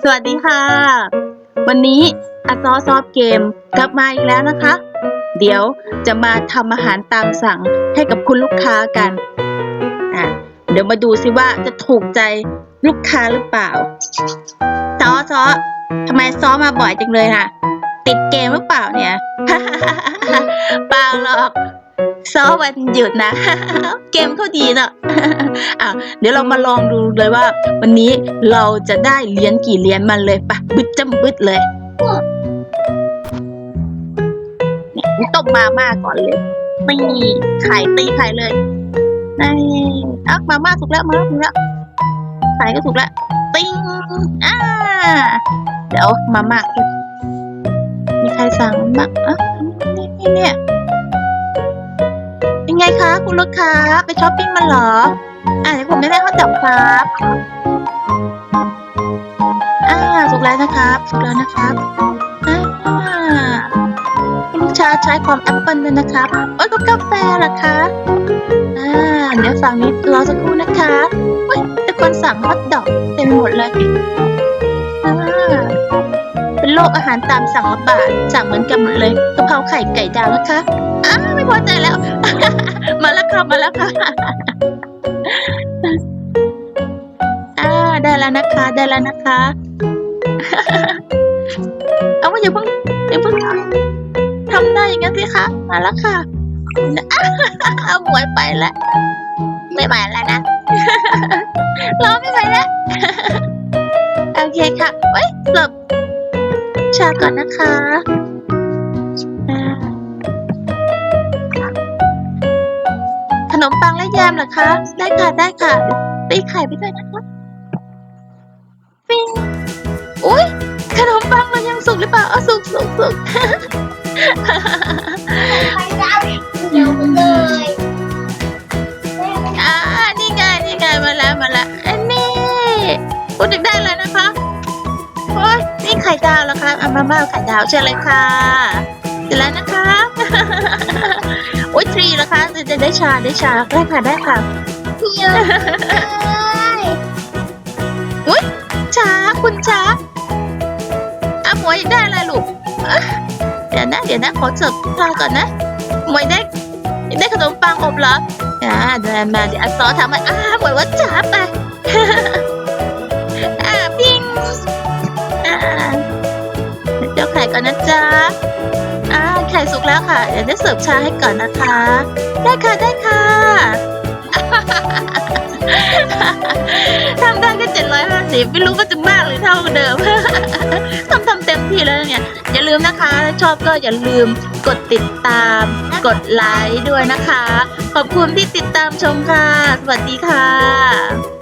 สวัสดีค่ะ วันนี้อาซอซอฟเกมกลับมาอีกแล้วนะคะ เดี๋ยวจะมาทำอาหารตามสั่งให้กับคุณลูกค้ากันอะเดี๋ยวมาดูสิว่าจะถูกใจลูกค้าหรือเปล่าซอซอทำไมซอมาบ่อยจังเลยล่ะ ติดเกมหรือเปล่าเนี่ยเปล่าหรอก ซอวันหยุดนะ เกมเขาดีเนาะอะเดี๋ยวเรามาลองดูเลยว่า วันนี้เราจะได้เหรียญกี่เหรียญมันเลยปะบึดจำบึดเลยเนี่ยต้มมาม่าก่อนเลยตีไข่ตีไข่เลยนี่อะมาม่าสุกแล้วมาม่าสุกแล้วไข่ก็สุกแล้วติ้งอ่าเดี๋ยวมาม่ามีใครสั่งบ้างอะนี่นี่เนี่ย เป็นไงคะ คุณลูกค้าไปช้อปปิ้งมาเหรอ อ่าเดี๋ยวผมไม่ได้ข้าวจับครับ อ่าสุกแล้วนะครับสุกแล้วนะครับอ่าคุณลูกชาใช้ความแอปเปิลด้วยนะครับโอ้ยก็กาแฟเหรอคะอ่าเดี๋ยวฝั่งนี้รอสักครู่นะคะเฮ้ยแต่คนสั่งฮอทดอกเต็มหมดเลยอ่าเป็นโลกอาหารตามสั่งระบาดสั่งเหมือนกันหมดเลยกะเพราไข่ไก่ดาวนะคะ ไม่พอใจแล้ว มาแล้วค่ะมาแล้วค่ะอ่าได้แล้วนะคะ ได้แล้วนะคะ เอาว่าอย่าเพิ่งอย่าเพิ่งทำทำได้อย่างนั้นสิคะมาแล้วค่ะเอาหวยไปแล้วไม่ไหวแล้วนะรอไม่ไหวแล้วโอเคค่ะเอ้ยเสิร์ฟชาก่อนนะคะ นมปังและแยมเหรอคะ ได้ค่ะได้ค่ะตีไข่ไปด้วยนะคะปิ้งอุ้ยขนมปังมันยังสุกหรือเปล่าเอาสุกสุกสุกไปแล้วเดี๋ยวเลยอ่านี่ไงนี่ไงมาแล้วมาแล้วอันนี้พูดถึงได้เลยนะคะโอ้ยนี่ไข่ดาวแล้วครับเอามาม่าไข่ดาวเชิญเลยค่ะเสร็จแล้วนะคะโอ้ยทรีแล้วคะ จะจะได้ชาได้ชาได้ค่ะได้ค่ะเยอะเลยช้าคุณช้าอะหมวยได้อะไรลูกอะเดี๋ยวนะเดี๋ยวนะขอเสิร์ฟชาก่อนนะหมวยได้ได้ขนมปังอบเหรออ่าเดินมาเดี๋ยวอาซอทำให้อ่าหมวยว่าช้าไป นะจ๊ะอ่าไข่สุกแล้วค่ะ เดี๋ยวได้เสิร์ฟชาให้ก่อนนะคะ ได้ค่ะได้ค่ะทำได้ก็เจ็ดร้อยห้าสิบไม่รู้ว่าจะมากหรือเท่าเดิมทำทำเต็มที่แล้วเนี่ย อย่าลืมนะคะถ้าชอบก็อย่าลืมกดติดตาม กดไลค์ด้วยนะคะ ขอบคุณที่ติดตามชมค่ะ สวัสดีค่ะ